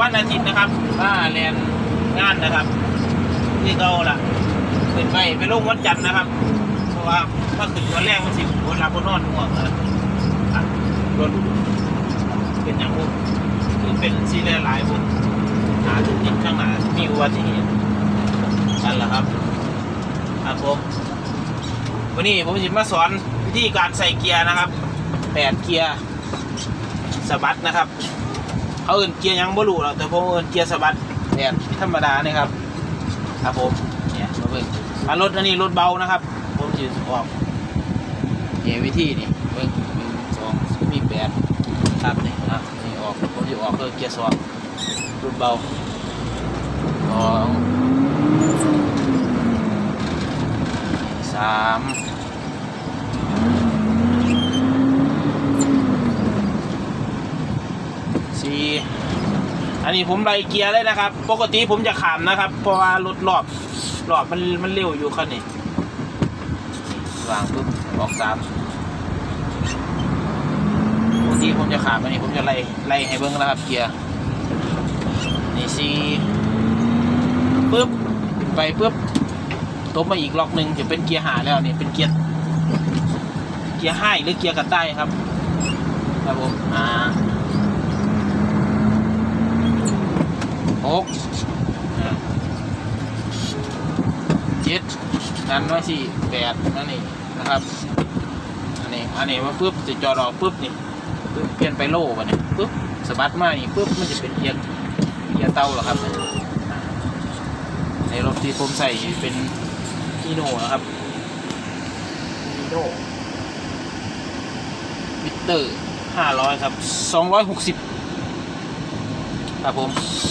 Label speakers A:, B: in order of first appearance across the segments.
A: วันอาทิตย์นะครับว่าแลนงานนะครับที่เขาล่ะขึ้นไปไปลงวันจันทร์นะครับ เพราะว่าถ้าขึ้นวันแรกมันสิวันลาบนนอนห่วงนะอะรถเป็นอย่างพวกคือเป็นซีเรียหลายพวกหาทุกทิศข้างหน้ามีอุบัติเหตุนั่นแหละครับครับผมวันนี้ผมจะมาสอนวิธีการใส่เกียร์นะครับแปดเกียร์สะบัดนะครับ เขาเอื่นเกียร์ยังบ่รู้หรอกแต่ผมเอื่นเกียร์สะบัดแบบธรรมดานี่ครับ ครับผมเนี่ยมาเบิ่งอะรถอันนี้รถเบานะครับ ผมจะออกเกียร์วิธีนี่เบิ่งหนึ่งสองมีแปดครับนี่อะนี่ออกผมจะออกคือเกียร์สองรถเบาสองสามสี่ อั นนี้ผมไล่เกียร์เลยนะครับ ปกติผมจะขามนะครับ เพราะว่ารถรอบรอบมันมันเร็วอยู่คันนี้วางปุ๊บออกสามปกติผมจะขามอันนี้ผมจะไล่ไล่ให้เบิ้งแล้วครับ เกียร์นี่สี่ปุ๊บไปปุ๊บตบมาอีกล็อกหนึ่งจะเป็นเกียร์หาแล้วนี่เป็นเกียร์เกียร์ให้หรือเกียร์กระต่ายครับครับผมอ่า กอ่าเจ็ดนั่นไว้สี่แปดนั่นนี่นะครับ อันนี้ อันนี้ว่าปุ๊บจะจอดออกปุ๊บนี่ปุ๊บเปลี่ยนไปโล่วะเนี่ยปุ๊บสะบัดมานี่ปุ๊บมันจะเป็นเกียร์เกียร์เต้าเหรอครับอ่าในรถที่ผมใส่เป็นอีโน่นะครับอีโน่มิเตอร์ห้าร้อยครับสองร้อยหกสิบ ครับผม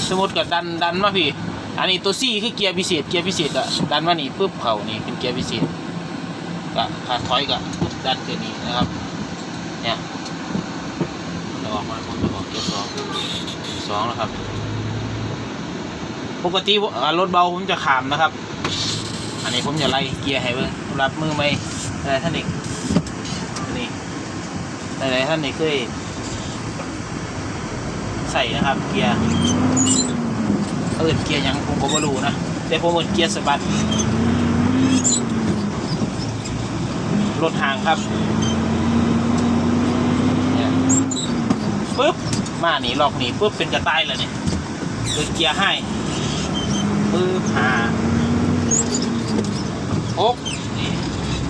A: สมมติกับดันดันมาพี่ อันนี้ตัวซี่คือเกียร์พิเศษเกียร์พิเศษอะดันมานี่ปุ๊บเขานี่เป็นเกียร์พิเศษก็ขาถอยก็ดันเกียร์นี้นะครับเนี่ยเราออกมาผมจะออกเกียร์สองสองแล้วครับปกติรถเบาผมจะขามนะครับ อันนี้ผมจะไล่เกียร์ให้เบิ่งรับมือไหมอะไรท่านอีกนนี้อะไรท่านนี่เคย ใส่นะครับ เกียร์เอินเกียร์ยังผมก็ไม่รู้นะแต่ผมเอินเกียร์สะบัดรถห่างครับเนี่ยปึ๊บมาหนีลอกหนีปึ๊บเป็นกระต่ายเลยเนี่ยเอินเกียร์ให้ปึ๊บหาหกนี่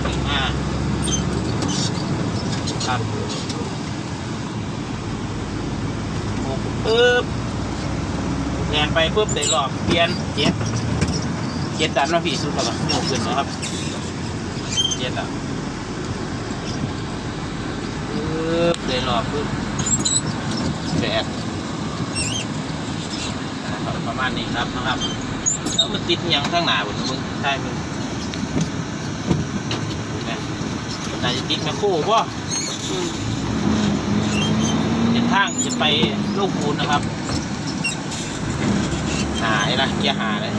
A: ถึงห้าครับ ปึ๊บแรง ไปปึ๊บเตะรอบเปลี่ยนเจ็ดเจ็ดดันมาผีสุดแล้วโยกขึ้นนะครับเจ็ดอะปึ๊บเตะรอบปึ๊บแปดนะครับประมาณนี้ครับนะครับแล้วมันติดหยังข้างหน้าบนมึงใช่มึงเนี่ยน่าจะติดแมคโครป่ะเส้นทางจะไปลูกปูนนะครับ หายนะเกียร์หาเลย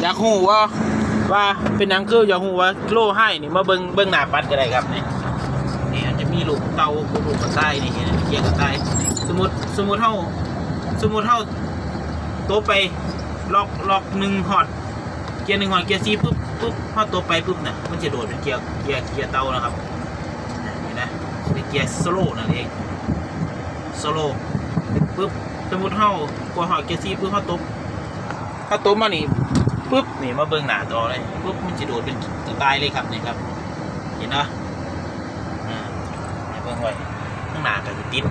A: อยากหูว่าว่าเป็นนังคืออยากหูว่าโล่ให้นี่มาเบิ้งเบิ้งหน้าปัดก็ได้ครับนี่นี่อาจจะมีลูกเตาลูกกระต่ายนี่เห็นไหมเกียร์กระต่ายสมมติสมมติเท่าสมมติเท่าโตะไปล็อกล็อกหนึ่งหอดเกียร์หนึ่งหอดเกียร์สี่ปุ๊บปุ๊บพอโตะไปปุ๊บเนี่ยมันจะโดดเป็นเกียร์เกียร์เกียร์เตานะครับเห็นไหมเป็นเกียร์โซโล่นั่นเองโซโล ปุ๊บสมมติเฮากดหอยเกซีปุ๊บเฮาตบเฮาตบมานี่ปุ๊บนี่มาเบิ่งหน้าจอเลยปุ๊บมันจะโดดเป็นกระต่ายเลยครับนี่ครับ เห็นเนาะอ่าเบิ่งไว้ข้างหน้าก็จะติด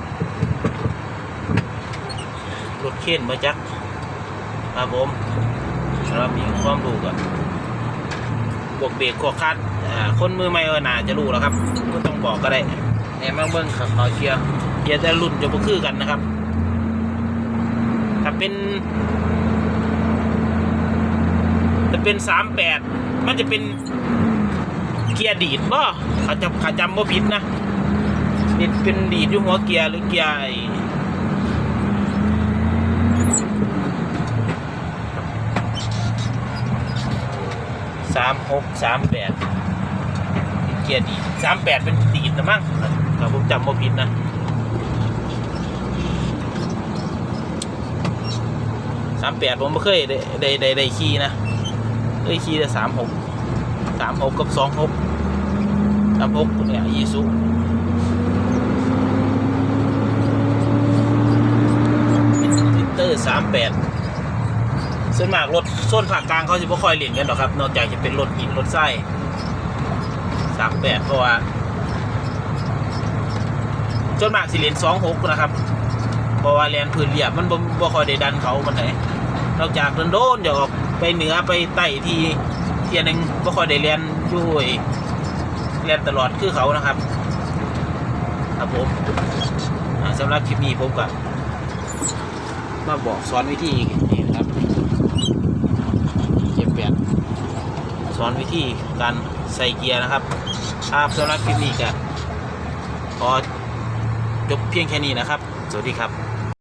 A: รถเข็นมาจักครับผมสำหรับมีความรู้ก็พวกเบรกพวกคัดคนมือใหม่เออหนาจะรู้แล้วครับก็ต้องบอกก็ได้เนี่ยมาเบิ่งขับต่อเกียร์เกียร์แต่รุ่นจะบ่คือกันนะครับ เป็นถ้าเป็นสามแปดมันจะเป็นเกียร์ดีดบ่เขาจะขาจำบ่ผิดนะนี่เป็นดีดอยู่หัวเกียร์หรือเกียร์สามหกสามแปดเกียร์ดีสามแปดเป็นดีดนะมั้งถ้าผมจำบ่ผิดนะ สามแปดผมไม่เคยได้ได้ได้ได้ขี่นะเคยขี่แต่สามหกสามหกกับสองหกสามหกเนี่ยยีสุลิเตอร์สามแปดส่วนมากรถส้นภาคกลางเขาจะไม่ค่อยเล่นกันหรอกครับ นอกจากจะเป็นรถหินรถไส้สามแปดเพราะว่าส่วนมากสิเลนสองหกนะครับ เพราะว่าแลนพื้นเรียบมันบ่บ่ค่อยได้ดันเขามันไหน นอกจากโดนๆเดี๋ยวออกไปเหนือไปใต้ที่เทียหนึงบ่ค่อยได้แลนช่วยแลนตลอดคือเขานะครับ ครับผมสำหรับคลิปนี้ผมก็มาบอกสอนวิธีนี่นะครับเจ็บแปดสอนวิธีการใส่เกียร์นะครับครับสำหรับคลิปนี้ก็ขอจบเพียงแค่นี้นะครับ สวัสดีครับ